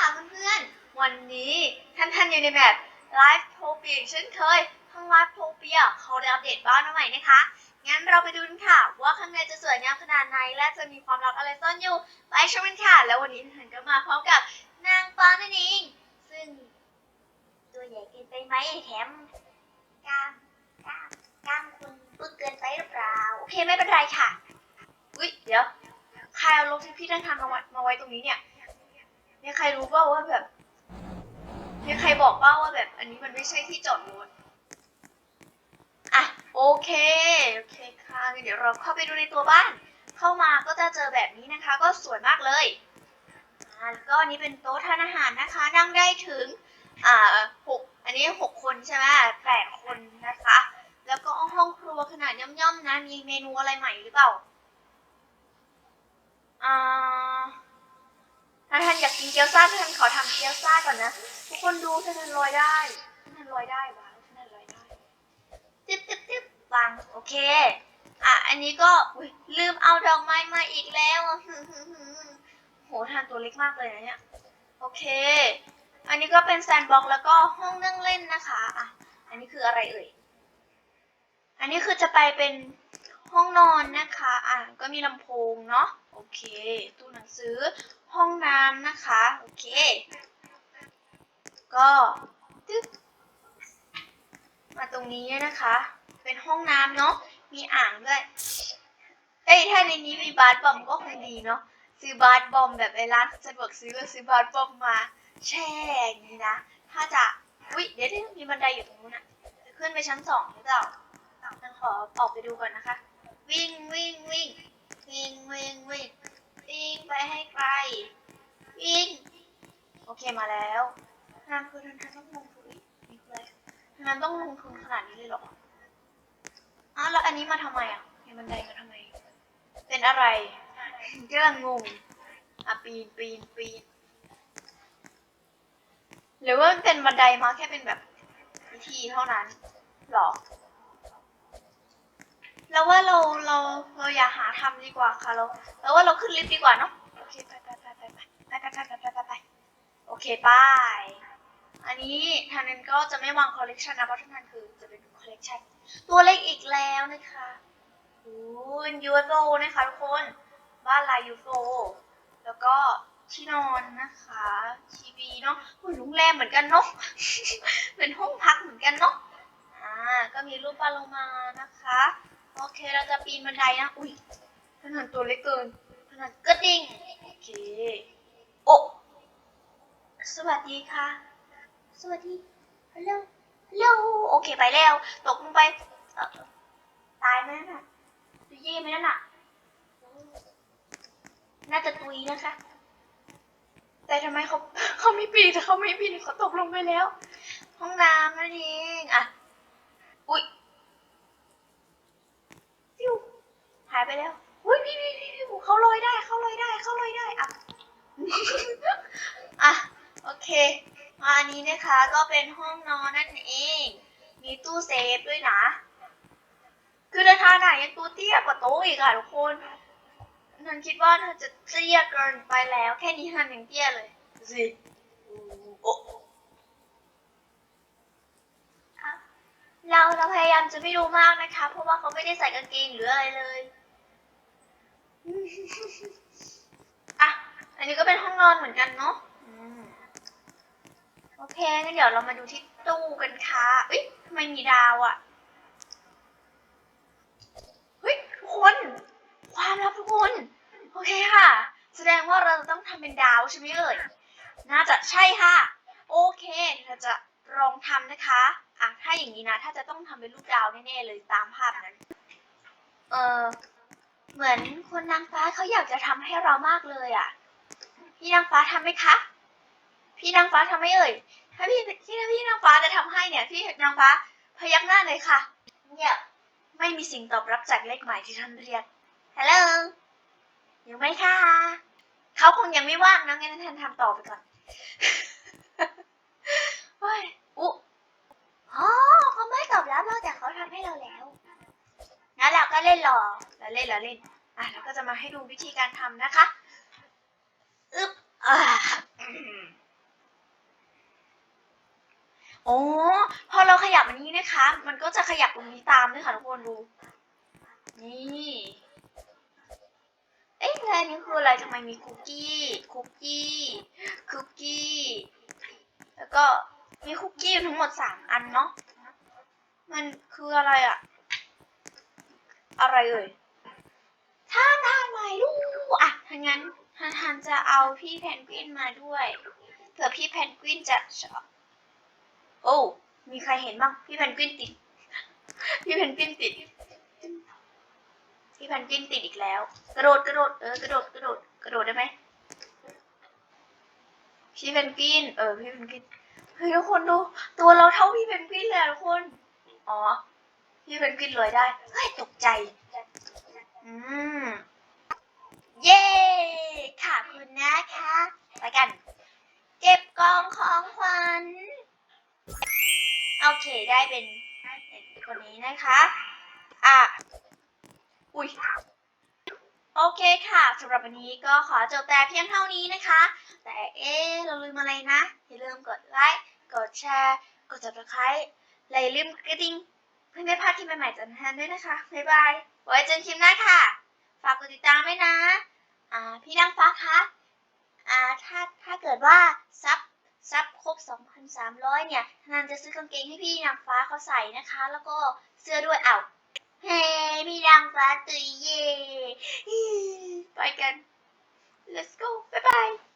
ค่ะเพื่อนๆ วันนี้ท่านท่านๆอยู่ในแบบไลฟ์โทเปียเช่นเคยทางไลฟ์โทเปียเขาได้อัปเดตบ้านมาใหม่นะคะ งั้นเราไปดูกันค่ะ ว่าข้างในจะสวยงามขนาดไหนและจะมีความลับอะไรซ่อนอยู่ ไปชมกันค่ะ แล้ววันนี้ท่านก็มาพร้อมกับนางฟ้านั่นเอง ซึ่ง ตัวใหญ่เกินไปไหมแถมกล้ามกล้ามกล้ามคุณปึ๊กเกินไปหรือเปล่า โอเคไม่เป็นไรค่ะ อุ๊ยเดี๋ยวใครเอารถที่พี่ท่านทำมาไว้มาไว้ตรงนี้เนี่ย มีใครรู้เปล่าว่าแบบมีใครบอกเปล่าว่าแบบ อันนี้มันไม่ใช่ที่จอดรถอะโอเคโอเคค่ะเดี๋ยวเราเข้าไปดูในตัวบ้าน เข้ามาก็จะเจอแบบนี้นะคะ ก็สวยมากเลยอ่าแล้วก็อันนี้เป็นโต๊ะทานอาหารนะคะ นั่งได้ถึงอ่าหกอันนี้หกคนใช่ไหมแปดคนนะคะ แล้วก็ห้องครัวขนาดย่อมๆนะ มีเมนูอะไรใหม่หรือเปล่าอ่า ถ้าท่านอยากกินเกี๊ยวซ่าท่านขอทำเกี๊ยวซ่าก่อนนะ ทุกคนดูท่านลอยได้ท่านลอยได้วางท่านลอยได้ตึ๊บตึ๊บตึ๊บวางโอเค อะ อันนี้ก็ลืมเอาดอกไม้มาอีกแล้วอะฮึ่มๆๆโหท่านตัวเล็กมากเลยนะเนี่ย โอเค อันนี้ก็เป็นแซนด์บ็อกซ์แล้วก็ห้องนั่งเล่นนะคะ อะ อันนี้คืออะไรเอ่ย อันนี้คือจะไปเป็นห้องนอนนะคะ อะ ก็มีลำโพงเนาะ โอเค ตู้หนังสือ ห้องน้ำนะคะ โอเค ก็ตึ๊บมาตรงนี้นะคะ เป็นห้องน้ำเนาะ มีอ่างด้วย เอ้ย ถ้าในนี้มีบาร์บอมก็คงดีเนาะ ซื้อบาร์บอมแบบไอ้ร้านสะดวกซื้อก็ซื้อบาร์บอมมาแช่อย่างนี้นะ ถ้าจะ อุ๊ยเดี๋ยวเดี๋ยวมีบันไดอยู่ตรงนู้นอะจะขึ้นไปชั้นสองหรือเปล่าฉันขอออกไปดูก่อนนะคะ วิ่งวิ่งวิ่งวิ่งวิ่งวิ่ง วิ่งไปให้ไกล วิ่ง โอเคมาแล้วนางคือท่านต้องลงทุนนี่คืออะไรนางต้องลงทุนขนาดนี้เลยเหรออ้าวแล้วอันนี้มาทำไมอะมีบันไดมาทำไม เป็นอะไรกำลังงงอะปีนปีนปีนหรือว่ามันเป็นบันไดมาแค่เป็นแบบวิธีเท่านั้นหรอ แล้วว่าเราเราเราอย่าหาทำดีกว่าค่ะเราแล้วว่าเราขึ้นลิฟต์ดีกว่าเนาะโอเคไปไปไปไปไปไปไปไปไปไปไปไปโอเคไปอันนี้ทางนั้นก็จะไม่วางคอลเลกชันนะเพราะทางนั้นคือจะเป็นคอลเลกชันตัวเล็กอีกแล้วนะคะโอ้ยยูเอฟโนะคะทุกคนบ้านลายยูโฟแล้วก็ที่นอนนะคะทีวีเนาะโรงแรมเหมือนกันเนาะเป็นห้องพักเหมือนกันเนาะอ่าก็มีรูปปลาโลมานะคะ โอเค เราจะ ปีนบันไดนะ อุ้ยขนาดตัวเล็กเกินขนาดกระดิ่งโอเค โอ้ สวัสดีค่ะ สวัสดีฮัลโหลฮัลโหลโอเคไปแล้ว ตกลงไปเอ่อตายไหมนั่นน่ะจะเย่ไหมนั่นน่ะ น่าจะตุยนะคะ แต่ทำไมเขาเขาไม่ปีนแต่เขาไม่ปีนเขาตกลงไปแล้ว ห้องน้ำนั่นเองอะ อุ้ย ฟิวหาย ไปแล้วอุ้ยพี่พี่พี่พี่เขาลอยได้เขาลอยได้เขาลอยได้อะอะโอเคมาอันนี้นะคะก็เป็นห้องนอนนั่นเอง มีตู้เซฟด้วยนะ คือในทาไหนยังตัวเตี้ยกว่าโต๊ะอีกอะทุกคนนันคิดว่าเธอจะเตี้ยเกินไปแล้ว แค่นี้ทันยังเตี้ยเลยสิโอ้เราเราพยายามจะไม่ดูมากนะคะ เพราะว่าเขาไม่ได้ใส่กางเกงหรืออะไรเลย อะ อันนี้ก็เป็นห้องนอนเหมือนกันเนาะโอเค งั้นเดี๋ยวเรามาดูที่ตู้กันค่ะเอ้ยทำไมมีดาวอะ่ะเฮ้ยทุกคน ความลับทุกคน โอเคค่ะ แสดงว่าเราจะต้องทำเป็นดาวใช่ไหมเอ่ย น่าจะใช่ค่ะ โอเคเราจะลองทำนะคะอะถ้าอย่างนี้นะ ถ้าจะต้องทำเป็นรูปดาวแน่ๆเลยตามภาพนั้น เออ เหมือนคนนางฟ้าเขาอยากจะทำให้เรามากเลยอะ พี่นางฟ้าทำไหมคะ พี่นางฟ้าทำไหมเอ่ย ถ้าพี่ที่ถ้าพี่นางฟ้าจะทำให้เนี่ย พี่นางฟ้าพยักหน้าเลยค่ะเนี่ยไม่มีสิ่งตอบรับจากเลขหมายที่ท่านเรียกฮัลโหลยู่ไหมคะเขาคงยังไม่ว่างนะงั้นท่านทำต่อไปก่อนเฮ้ยอุ๊อ๋อเขาไม่ตอบรับนอกจากเขาทำให้เราแล้วงั้นเราก็เล่นรอ เล่นเราเล่นอะเราก็จะมาให้ดูวิธีการทำนะคะอึ๊บอ่าอืมโอ้พอเราขยับอันนี้นะคะ มันก็จะขยับตรงนี้ตามด้วยค่ะทุกคนดู นี่เอ๊ะแล้วอันนี้คืออะไรทำไมมีคุกกี้คุกกี้คุกกี้แล้วก็มีคุกกี้อยู่ทั้งหมดสามอันเนาะมันคืออะไรอะอะไรเอ่ยานทานไม่รู้อะถ้างั้นท่านทานจะเอาพี่เพนกวินมาด้วยเผื่อพี่เพนกวินจะชอบโอ้มีใครเห็นบ้างพี่เพนกวินติด พี่เพนกวินติด พี่เพนกวินติดอีกแล้ว กระโดดกระโดดเออกระโดดกระโดดกระโดดได้ไหมพี่เพนกวินเออพี่เพนกวินเฮ้ยทุกคนดู ตัวเราเท่าพี่เพนกวินเลยอะทุกคน อ๋อ พี่เพนกวินลอยได้เฮ้ยตกใจ อืม เย้ขอบคุณนะคะไปกัน เก็บกองของขวัญโอเคได้เป็นคนนี้นะคะ อะ อุ้ยโอเคค่ะสำหรับวันนี้ก็ขอจบแต่เพียงเท่านี้นะคะ แต่เอ๊เราลืมอะไรนะ อย่าลืมกดไลค์กดแชร์ กด subscribe และอย่าลืมกระดิ่งเพื่อไม่พลาดคลิปใหม่ๆจากทางด้วยนะคะ บ๊ายบาย ไว้เจอกันคลิปหน้าค่ะ กดติดตามด้วยนะ อ่า พี่นางฟ้าคะ อ่า ถ้า ถ้าเกิดว่าซับ ซับครบ 2,300 เนี่ยทนานจะซื้อกางเกงให้พี่นางฟ้าเขาใส่นะคะ แล้วก็เสื้อด้วยเอา้าเฮ้พี่นางฟ้าตุยเย่ไปกัน let's go บ๊ายบาย